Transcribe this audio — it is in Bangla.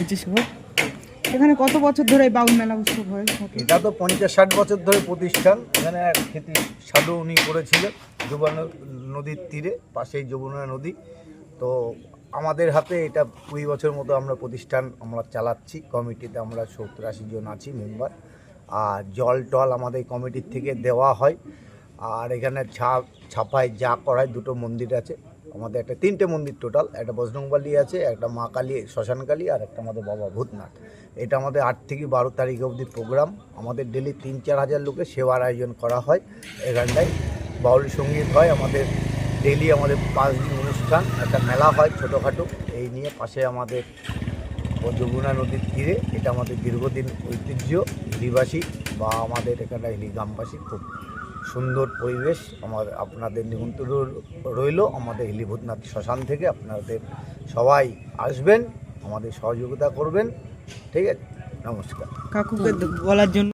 ঘর এখানে কত বছর ধরে এই বাউল মেলা উৎসব হয়ে? এটা তো পঞ্চাশ ষাট বছর ধরে প্রতিষ্ঠান। এখানে এক খেতি সাধু উনি করেছিলেন যমুনা নদীর তীরে, পাশেই যমুনা নদী। তো আমাদের হাতে এটা কুড়ি বছর মতো আমরা প্রতিষ্ঠান আমরা চালাচ্ছি। কমিটিতে আমরা সত্তর জন আছি মেম্বার। আর জল টল আমাদের কমিটির থেকে দেওয়া হয়। আর এখানে ছাপ ছাপায় যা করায় দুটো মন্দির আছে। আমাদের একটা তিনটে মন্দির টোটাল একটা বজরংবালি আছে, একটা মা কালী, শ্মশান কালী আর একটা আমাদের বাবা ভূতনাথ। এটা আমাদের আট থেকে বারো তারিখ অবধি প্রোগ্রাম আমাদের ডেলি তিন চার হাজার লোকের সেবার আয়োজন করা হয় এখানটায়। বাউল সংগীত হয় আমাদের ডেলি আমাদের পাঁচ দিন অনুষ্ঠান, একটা মেলা হয় ছোটোখাটো। এই নিয়ে পাশে আমাদের যমুনা নদীর তীরে, এটা আমাদের দীর্ঘদিন ঐতিহ্য হিলিবাসী বা আমাদের এখানে হিলি গ্রামবাসী খুব সুন্দর পরিবেশ আমার আপনাদের নিমন্ত্রণ রইল আমাদের হিলিভূতনাথ শ্মশান থেকে। আপনাদের সবাই আসবেন, আমাদের সহযোগিতা করবেন। ঠিক আছে, নমস্কার। কাকুকে বলার জন্য